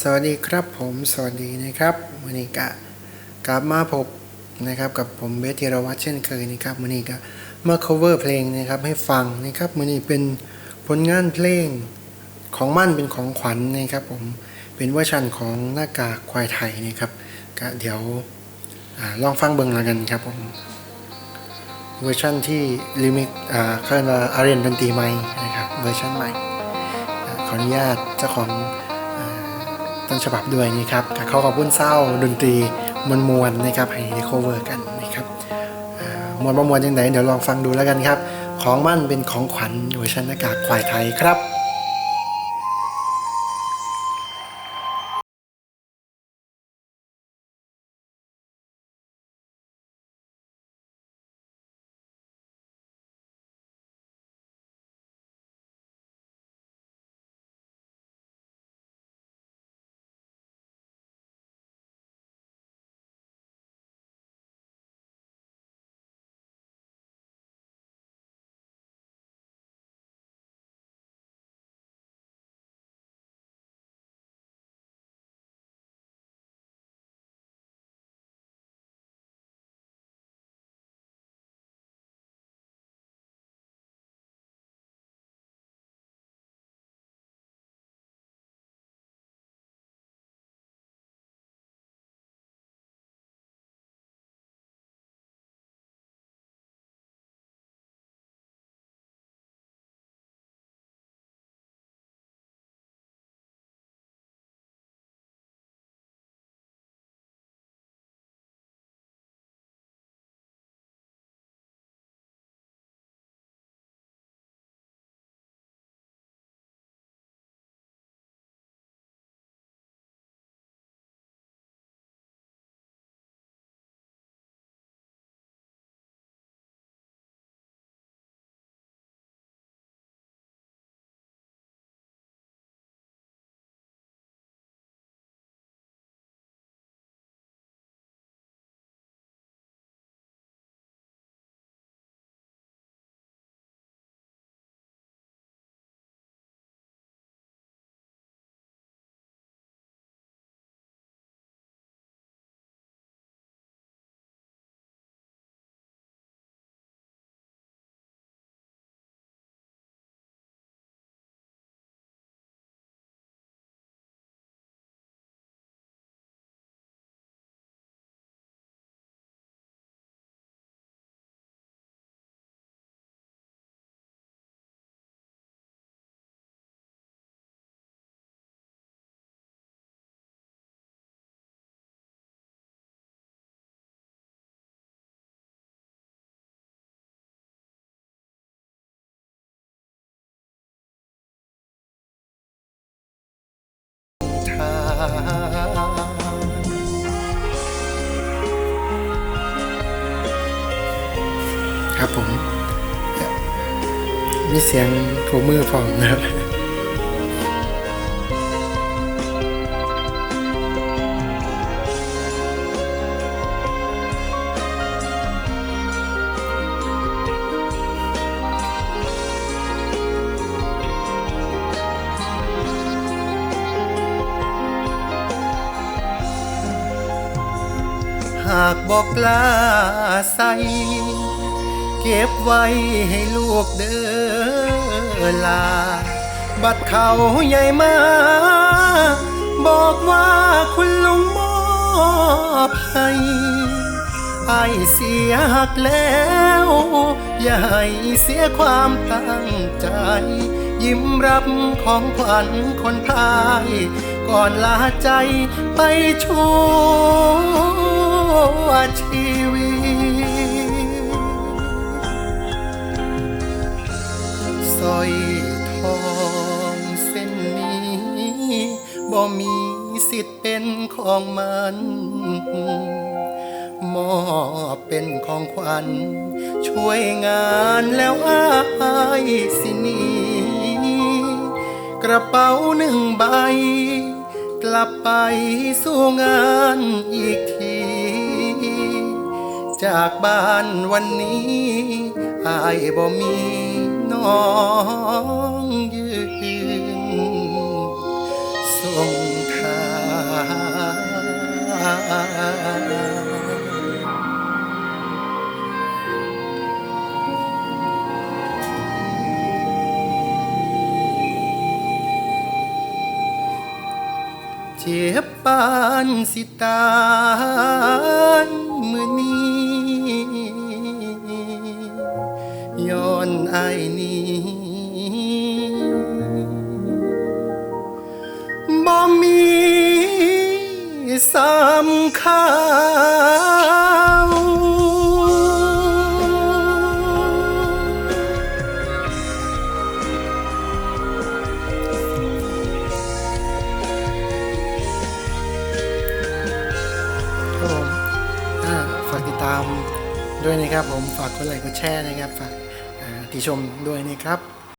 สวัสดีครับผมสวัสดีนะครับวันนี้ก็กลับมาพบนะครับกับผมเบสธีรวัตรเช่นเคยนะครับวันนี้ก็มา cover เพลงนะครับให้ฟังนะครับวันนี้เป็นผลงานเพลงของมั่นเป็นของขวัญนะครับผมเป็นเวอร์ชันของหน้ากากควายไทยนะครับก็เดี๋ยวอลองฟังเบิ่งแล้วกันครับผมเวอร์ชันที่ลิมิกอ่าเขาเรียกว่าอารียนดนตรีใหม่นะครับเวอร์ชันใหม่ขออนุญาตเจ้าของ ต้นฉบับด้วยนี่ครับกับเขาขอบพุ่นเศร้าดนตรีมวลมวลๆนะครับให้ได้ cover กันนะครับมวลประมวลยังไงเดี๋ยวลองฟังดูแล้วกันครับ ของมั่นเป็นของขวัญเวอร์ชันหน้ากากควายไทยครับ ครับผม มีเสียงโทรมือพร้อมนะครับหากบอกลาใส เก็บไว้ให้ลูกเด้อลา บัดเขาใหญ่มา บอกว่าคุณลุงมอบให้ไอเสียหักแล้ว อย่าให้เสียความตั้งใจ ยิ้มรับของขวัญคนพายก่อนลาใจไปชั่วชีวิต สร้อยทองเส้นนี้บ่มีสิทธิ์เป็นของมัน มอบเป็นของขวัญ ช่วยงานแล้วอายสิหนีกระเป๋าหนึ่งใบ กลับไปสู่งานอีกที จากบ้านวันนี้อายบ่มี องยืนส่งทางเจ็บปานสิตายมือนี้ ย้อนไอายนี้บ่มีสำคัญครับผมอ่าฝากติดตามด้วยนะครับผมฝากกดไลค์กดแชร์นะครับฝาก ติชมด้วยนะครับ